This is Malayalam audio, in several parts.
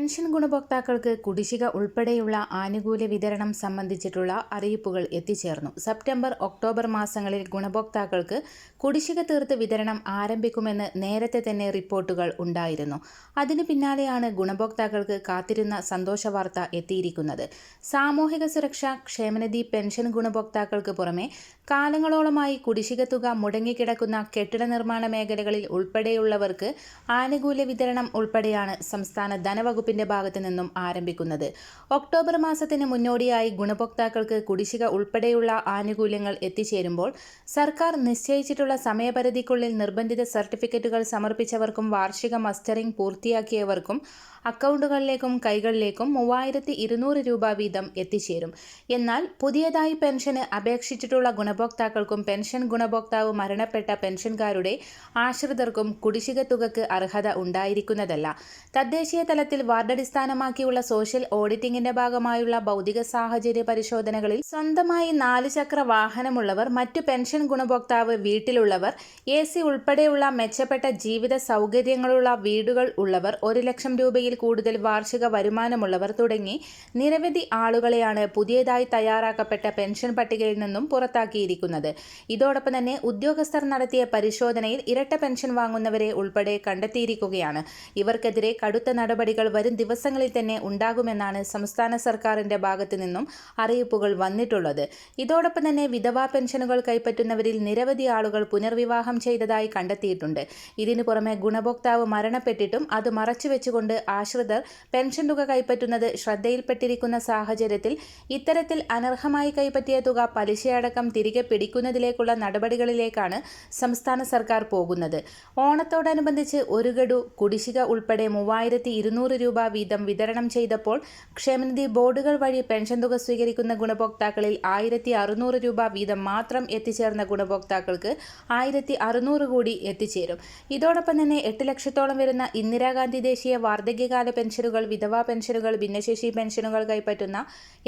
പെൻഷൻ ഗുണഭോക്താക്കൾക്ക് കുടിശ്ശിക ഉൾപ്പെടെയുള്ള ആനുകൂല്യ വിതരണം സംബന്ധിച്ചിട്ടുള്ള അറിയിപ്പുകൾ എത്തിച്ചേർന്നു. സെപ്റ്റംബർ ഒക്ടോബർ മാസങ്ങളിൽ ഗുണഭോക്താക്കൾക്ക് കുടിശ്ശിക തീർത്ത് വിതരണം ആരംഭിക്കുമെന്ന് നേരത്തെ തന്നെ റിപ്പോർട്ടുകൾ ഉണ്ടായിരുന്നു. അതിനു പിന്നാലെയാണ് ഗുണഭോക്താക്കൾക്ക് കാത്തിരുന്ന സന്തോഷ വാർത്ത എത്തിയിരിക്കുന്നത്. സാമൂഹിക സുരക്ഷാ ക്ഷേമനിധി പെൻഷൻ ഗുണഭോക്താക്കൾക്ക് പുറമെ കാലങ്ങളോളമായി കുടിശ്ശിക തുക മുടങ്ങിക്കിടക്കുന്ന കെട്ടിട നിർമ്മാണ മേഖലകളിൽ ഉൾപ്പെടെയുള്ളവർക്ക് ആനുകൂല്യ വിതരണം ഉൾപ്പെടെയാണ് സംസ്ഥാന ധനവകുപ്പിന്റെ ഭാഗത്തു നിന്നും ആരംഭിക്കുന്നത്. ഒക്ടോബർ മാസത്തിന് മുന്നോടിയായി ഗുണഭോക്താക്കൾക്ക് കുടിശ്ശിക ഉൾപ്പെടെയുള്ള ആനുകൂല്യങ്ങൾ എത്തിച്ചേരുമ്പോൾ സർക്കാർ നിശ്ചയിച്ചിട്ടുള്ള സമയപരിധിക്കുള്ളിൽ നിർബന്ധിത സർട്ടിഫിക്കറ്റുകൾ സമർപ്പിച്ചവർക്കും വാർഷിക മസ്റ്ററിംഗ് പൂർത്തിയാക്കിയവർക്കും അക്കൗണ്ടുകളിലേക്കും കൈകളിലേക്കും മൂവായിരത്തി ഇരുന്നൂറ് രൂപ വീതം എത്തിച്ചേരും. എന്നാൽ പുതിയതായി പെൻഷന് അപേക്ഷിച്ചിട്ടുള്ള ഗുണഭോക്താക്കൾക്കും പെൻഷൻ ഗുണഭോക്താവ് മരണപ്പെട്ട പെൻഷൻകാരുടെ ആശ്രിതർക്കും കുടിശ്ശിക തുകക്ക് അർഹത ഉണ്ടായിരിക്കുന്നതല്ല. തദ്ദേശീയ തലത്തിൽ വാർഡടിസ്ഥാനമാക്കിയുള്ള സോഷ്യൽ ഓഡിറ്റിംഗിന്റെ ഭാഗമായുള്ള ഭൗതിക സാഹചര്യ പരിശോധനകളിൽ സ്വന്തമായി നാല് ചക്ര വാഹനമുള്ളവർ മറ്റു പെൻഷൻ ഗുണഭോക്താവ് വീട്ടിലുള്ളവർ എ സി ഉൾപ്പെടെയുള്ള മെച്ചപ്പെട്ട ജീവിത സൗകര്യങ്ങളുള്ള വീടുകൾ ഉള്ളവർ ഒരു ലക്ഷം രൂപയിൽ കൂടുതൽ വാർഷിക വരുമാനമുള്ളവർ തുടങ്ങി നിരവധി ആളുകളെയാണ് പുതിയതായി തയ്യാറാക്കപ്പെട്ട പെൻഷൻ പട്ടികയിൽ നിന്നും പുറത്താക്കിയിരിക്കുന്നത്. ഇതോടൊപ്പം തന്നെ ഉദ്യോഗസ്ഥർ നടത്തിയ പരിശോധനയിൽ ഇരട്ട പെൻഷൻ വാങ്ങുന്നവരെ ഉൾപ്പെടെ കണ്ടെത്തിയിരിക്കുകയാണ്. ഇവർക്കെതിരെ കടുത്ത നടപടികൾ വരും ദിവസങ്ങളിൽ തന്നെ ഉണ്ടാകുമെന്നാണ് സംസ്ഥാന സർക്കാരിന്റെ ഭാഗത്തു നിന്നും അറിയിപ്പുകൾ വന്നിട്ടുള്ളത്. ഇതോടൊപ്പം തന്നെ വിധവാ പെൻഷനുകൾ കൈപ്പറ്റുന്നവരിൽ നിരവധി ആളുകൾ പുനർവിവാഹം ചെയ്തതായി കണ്ടെത്തിയിട്ടുണ്ട്. ഇതിനു പുറമെ ഗുണഭോക്താവ് മരണപ്പെട്ടിട്ടും അത് മറച്ചുവെച്ചുകൊണ്ട് ആശ്രിതർ പെൻഷൻ തുക കൈപ്പറ്റുന്നത് ശ്രദ്ധയിൽപ്പെട്ടിരിക്കുന്ന സാഹചര്യത്തിൽ ഇത്തരത്തിൽ അനർഹമായി കൈപ്പറ്റിയ തുക പലിശയടക്കം തിരികെ പിടിക്കുന്നതിലേക്കുള്ള നടപടികളിലേക്കാണ് സംസ്ഥാന സർക്കാർ പോകുന്നത്. ഓണത്തോടനുബന്ധിച്ച് ഒരു ഗഡു കുടിശ്ശിക ഉൾപ്പെടെ മൂവായിരത്തി ഇരുന്നൂറ് രൂപ വീതം വിതരണം ചെയ്തപ്പോൾ ക്ഷേമനിധി ബോർഡുകൾ വഴി പെൻഷൻ തുക സ്വീകരിക്കുന്ന ഗുണഭോക്താക്കളിൽ ആയിരത്തി അറുന്നൂറ് രൂപ വീതം മാത്രം എത്തിച്ചേർന്ന ഗുണഭോക്താക്കൾക്ക് ആയിരത്തി അറുന്നൂറ് കൂടി എത്തിച്ചേരും. ഇതോടൊപ്പം തന്നെ എട്ട് ലക്ഷത്തോളം വരുന്ന ഇന്ദിരാഗാന്ധി ദേശീയ വാർദ്ധക്യകാല പെൻഷനുകൾ വിധവാ പെൻഷനുകൾ ഭിന്നശേഷി പെൻഷനുകൾ കൈപ്പറ്റുന്ന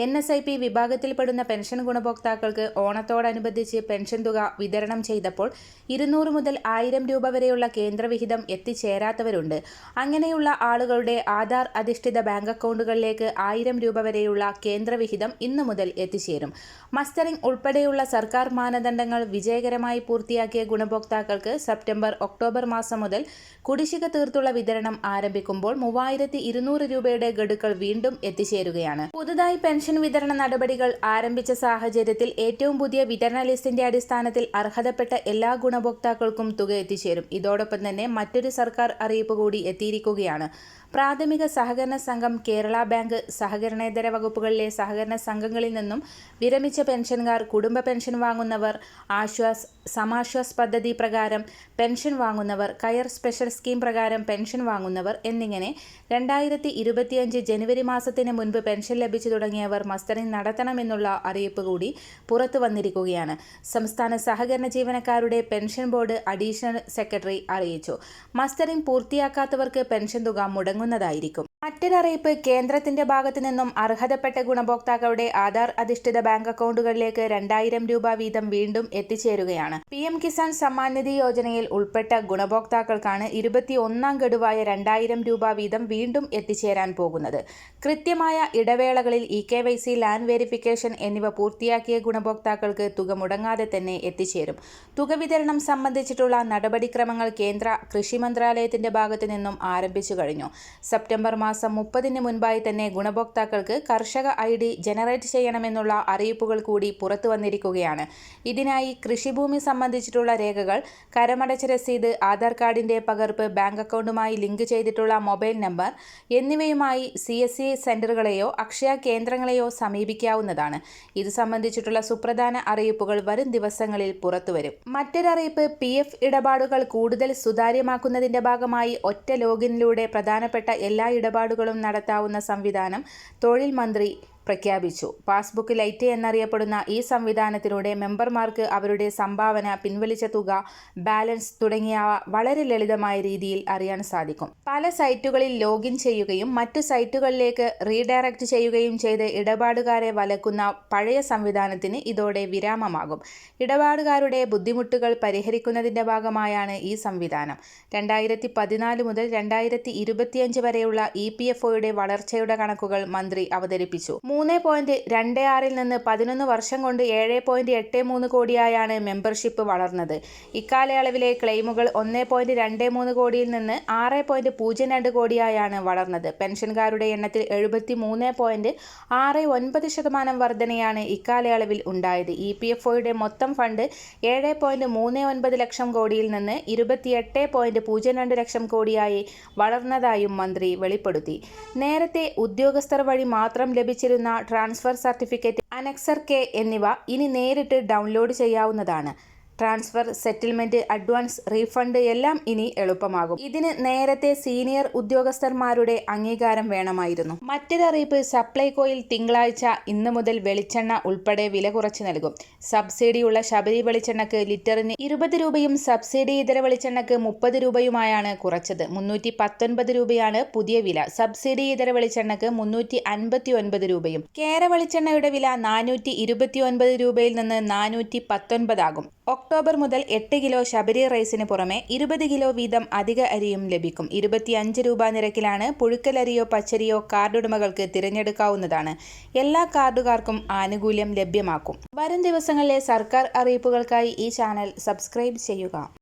എൻ എസ് ഐ പി വിഭാഗത്തിൽപ്പെടുന്ന പെൻഷൻ ഗുണഭോക്താക്കൾക്ക് ഓണത്തോടനുബന്ധിച്ച് പെൻഷൻ തുക വിതരണം ചെയ്തപ്പോൾ ഇരുന്നൂറ് മുതൽ ആയിരം രൂപ വരെയുള്ള കേന്ദ്രവിഹിതം എത്തിച്ചേരാത്തവരുണ്ട്. അങ്ങനെയുള്ള ആളുകളുടെ ആധാർ അധിഷ്ഠിത ബാങ്ക് അക്കൗണ്ടുകളിലേക്ക് ആയിരം രൂപ വരെയുള്ള കേന്ദ്രവിഹിതം ഇന്നു മുതൽ എത്തിച്ചേരും. മസ്റ്ററിംഗ് ഉൾപ്പെടെയുള്ള സർക്കാർ മാനദണ്ഡങ്ങൾ വിജയകരമായി പൂർത്തിയാക്കിയ ഗുണഭോക്താക്കൾക്ക് സെപ്റ്റംബർ ഒക്ടോബർ മാസം മുതൽ കുടിശ്ശിക തീർത്തുള്ള വിതരണം ആരംഭിക്കുമ്പോൾ മൂവായിരത്തി ഇരുന്നൂറ് രൂപയുടെ ഗഡുക്കൾ വീണ്ടും എത്തിച്ചേരുകയാണ്. പുതുതായി പെൻഷൻ വിതരണ നടപടികൾ ആരംഭിച്ച സാഹചര്യത്തിൽ ഏറ്റവും പുതിയ വിതരണ ലിസ്റ്റിന്റെ അടിസ്ഥാനത്തിൽ അർഹതപ്പെട്ട എല്ലാ ഗുണഭോക്താക്കൾക്കും തുക എത്തിച്ചേരും. ഇതോടൊപ്പം തന്നെ മറ്റൊരു സർക്കാർ അറിയിപ്പ് കൂടി എത്തിയിരിക്കുകയാണ്. പ്രാഥമിക സഹകരണ സംഘം കേരള ബാങ്ക് സഹകരണേതര വകുപ്പുകളിലെ സഹകരണ സംഘങ്ങളിൽ നിന്നും വിരമിച്ച പെൻഷൻകാർ കുടുംബ പെൻഷൻ വാങ്ങുന്നവർ ആശ്വാസ് സമാശ്വാസ് പദ്ധതി പ്രകാരം പെൻഷൻ വാങ്ങുന്നവർ കയർ സ്പെഷ്യൽ സ്കീം പ്രകാരം പെൻഷൻ വാങ്ങുന്നവർ എന്നിങ്ങനെ രണ്ടായിരത്തി ഇരുപത്തിയഞ്ച് ജനുവരി മാസത്തിന് മുൻപ് പെൻഷൻ ലഭിച്ചു തുടങ്ങിയവർ മസ്റ്ററിംഗ് നടത്തണമെന്നുള്ള അറിയിപ്പ് കൂടി പുറത്തു വന്നിരിക്കുകയാണ്. സംസ്ഥാന സഹകരണ ജീവനക്കാരുടെ പെൻഷൻ ബോർഡ് അഡീഷണൽ സെക്രട്ടറി അറിയിച്ചു. മസ്റ്ററിംഗ് പൂർത്തിയാക്കാത്തവർക്ക് പെൻഷൻ തുക മുടങ്ങുന്നതായിരിക്കും മറ്റൊരറിയിപ്പ് കേന്ദ്രത്തിന്റെ ഭാഗത്തു നിന്നും അർഹതപ്പെട്ട ഗുണഭോക്താക്കളുടെ ആധാർ അധിഷ്ഠിത ബാങ്ക് അക്കൗണ്ടുകളിലേക്ക് രണ്ടായിരം രൂപ വീതം വീണ്ടും എത്തിച്ചേരുകയാണ്. പി എം കിസാൻ സമ്മാൻ നിധി യോജനയിൽ ഉൾപ്പെട്ട ഗുണഭോക്താക്കൾക്കാണ് ഇരുപത്തി ഒന്നാം ഗഡുവായ രണ്ടായിരം രൂപ വീതം വീണ്ടും എത്തിച്ചേരാൻ പോകുന്നത്. കൃത്യമായ ഇടവേളകളിൽ E K Y C land verification എന്നിവ പൂർത്തിയാക്കിയ ഗുണഭോക്താക്കൾക്ക് തുക മുടങ്ങാതെ തന്നെ എത്തിച്ചേരും. തുക വിതരണം സംബന്ധിച്ചിട്ടുള്ള നടപടിക്രമങ്ങൾ കേന്ദ്ര കൃഷി മന്ത്രാലയത്തിന്റെ ഭാഗത്തു നിന്നും ആരംഭിച്ചു കഴിഞ്ഞു. സെപ്റ്റംബർ മുപ്പതിന് മുൻപായി തന്നെ ഗുണഭോക്താക്കൾക്ക് കർഷക ഐ ഡി ജനറേറ്റ് ചെയ്യണമെന്നുള്ള അറിയിപ്പുകൾ കൂടി പുറത്തു വന്നിരിക്കുകയാണ്. ഇതിനായി കൃഷിഭൂമി സംബന്ധിച്ചിട്ടുള്ള രേഖകൾ കരമടച്ച രസീത് ആധാർ കാർഡിന്റെ പകർപ്പ് ബാങ്ക് അക്കൗണ്ടുമായി ലിങ്ക് ചെയ്തിട്ടുള്ള മൊബൈൽ നമ്പർ എന്നിവയുമായി സി എസ് സി സെന്ററുകളെയോ അക്ഷയ കേന്ദ്രങ്ങളെയോ സമീപിക്കാവുന്നതാണ്. ഇത് സംബന്ധിച്ചിട്ടുള്ള സുപ്രധാന അറിയിപ്പുകൾ വരും ദിവസങ്ങളിൽ പുറത്തുവരും. മറ്റൊരറിയിപ്പ് പി എഫ് ഇടപാടുകൾ കൂടുതൽ സുതാര്യമാക്കുന്നതിന്റെ ഭാഗമായി ഒറ്റ ലോഗിനിലൂടെ പ്രധാനപ്പെട്ട എല്ലാ ഇടപാടുകളും നടത്താവുന്ന സംവിധാനം തൊഴിൽ മന്ത്രി പ്രഖ്യാപിച്ചു. പാസ്ബുക്ക് ലൈറ്റ് എന്നറിയപ്പെടുന്ന ഈ സംവിധാനത്തിലൂടെ മെമ്പർമാർക്ക് അവരുടെ സംഭാവന പിൻവലിച്ച തുക ബാലൻസ് തുടങ്ങിയവ വളരെ ലളിതമായ രീതിയിൽ അറിയാൻ സാധിക്കും. പല സൈറ്റുകളിൽ ലോഗിൻ ചെയ്യുകയും മറ്റു സൈറ്റുകളിലേക്ക് റീഡയറക്റ്റ് ചെയ്യുകയും ചെയ്ത് ഇടപാടുകാരെ വലക്കുന്ന പഴയ സംവിധാനത്തിന് ഇതോടെ വിരാമമാകും. ഇടപാടുകാരുടെ ബുദ്ധിമുട്ടുകൾ പരിഹരിക്കുന്നതിന്റെ ഭാഗമായാണ് ഈ സംവിധാനം. രണ്ടായിരത്തി പതിനാല് മുതൽ രണ്ടായിരത്തി ഇരുപത്തിയഞ്ച് വരെയുള്ള ഇ പി എഫ് ഒയുടെ വളർച്ചയുടെ കണക്കുകൾ മന്ത്രി അവതരിപ്പിച്ചു. മൂന്ന് പോയിന്റ് രണ്ട് ആറിൽ നിന്ന് പതിനൊന്ന് വർഷം കൊണ്ട് ഏഴ് പോയിന്റ് എട്ട് മൂന്ന് കോടിയായാണ് മെമ്പർഷിപ്പ് വളർന്നത്. ഇക്കാലയളവിലെ ക്ലെയിമുകൾ ഒന്ന് പോയിന്റ് രണ്ട് മൂന്ന് കോടിയിൽ നിന്ന് ആറ് പോയിന്റ് പൂജ്യം രണ്ട് കോടിയായാണ് വളർന്നത്. പെൻഷൻകാരുടെ എണ്ണത്തിൽ എഴുപത്തി മൂന്ന് പോയിന്റ് ആറ് ഒൻപത് ശതമാനം വർധനയാണ് ഇക്കാലയളവിൽ ഉണ്ടായത്. ഇ പി എഫ് ഒയുടെ മൊത്തം ഫണ്ട് ഏഴ് പോയിന്റ് മൂന്ന് ഒൻപത് ലക്ഷം കോടിയിൽ നിന്ന് ഇരുപത്തിയെട്ട് പോയിന്റ് പൂജ്യം രണ്ട് ലക്ഷം കോടിയായി വളർന്നതായും മന്ത്രി വെളിപ്പെടുത്തി. നേരത്തെ ഉദ്യോഗസ്ഥർ വഴി മാത്രം ലഭിച്ചിരുന്ന ട്രാൻസ്ഫർ സർട്ടിഫിക്കറ്റ് അനക്സർ കെ എന്നിവ ഇനി നേരിട്ട് ഡൗൺലോഡ് ചെയ്യാവുന്നതാണ്. ട്രാൻസ്ഫർ സെറ്റിൽമെന്റ് അഡ്വാൻസ് റീഫണ്ട് എല്ലാം ഇനി എളുപ്പമാകും. ഇതിന് നേരത്തെ സീനിയർ ഉദ്യോഗസ്ഥന്മാരുടെ അംഗീകാരം വേണമായിരുന്നു. മറ്റൊരറിയിപ്പ് സപ്ലൈകോയിൽ തിങ്കളാഴ്ച ഇന്ന് മുതൽ വെളിച്ചെണ്ണ ഉൾപ്പെടെ വില കുറച്ച് നൽകും. സബ്സിഡിയുള്ള ശബരി വെളിച്ചെണ്ണക്ക് ലിറ്ററിന് ഇരുപത് രൂപയും സബ്സിഡി ഇതര വെളിച്ചെണ്ണക്ക് മുപ്പത് രൂപയുമായാണ് കുറച്ചത്. മുന്നൂറ്റി പത്തൊൻപത് രൂപയാണ് പുതിയ വില. സബ്സിഡി ഇതര വെളിച്ചെണ്ണക്ക് മുന്നൂറ്റി അൻപത്തി ഒൻപത് രൂപയും. കേര വെളിച്ചെണ്ണയുടെ വില നാനൂറ്റി ഇരുപത്തി ഒൻപത് രൂപയിൽ നിന്ന് നാനൂറ്റി പത്തൊൻപതാകും ഒക്ടോബർ മുതൽ എട്ട് കിലോ ശബരി റൈസിന് പുറമെ ഇരുപത് കിലോ വീതം അധിക അരിയും ലഭിക്കും. ഇരുപത്തിയഞ്ച് രൂപ നിരക്കിലാണ് പുഴുക്കലരിയോ പച്ചരിയോ കാർഡുടമകൾക്ക് തിരഞ്ഞെടുക്കാവുന്നതാണ്. എല്ലാ കാർഡുകാർക്കും ആനുകൂല്യം ലഭ്യമാക്കും. വരും ദിവസങ്ങളിലെ സർക്കാർ അറിയിപ്പുകൾക്കായി ഈ ചാനൽ സബ്സ്ക്രൈബ് ചെയ്യുക.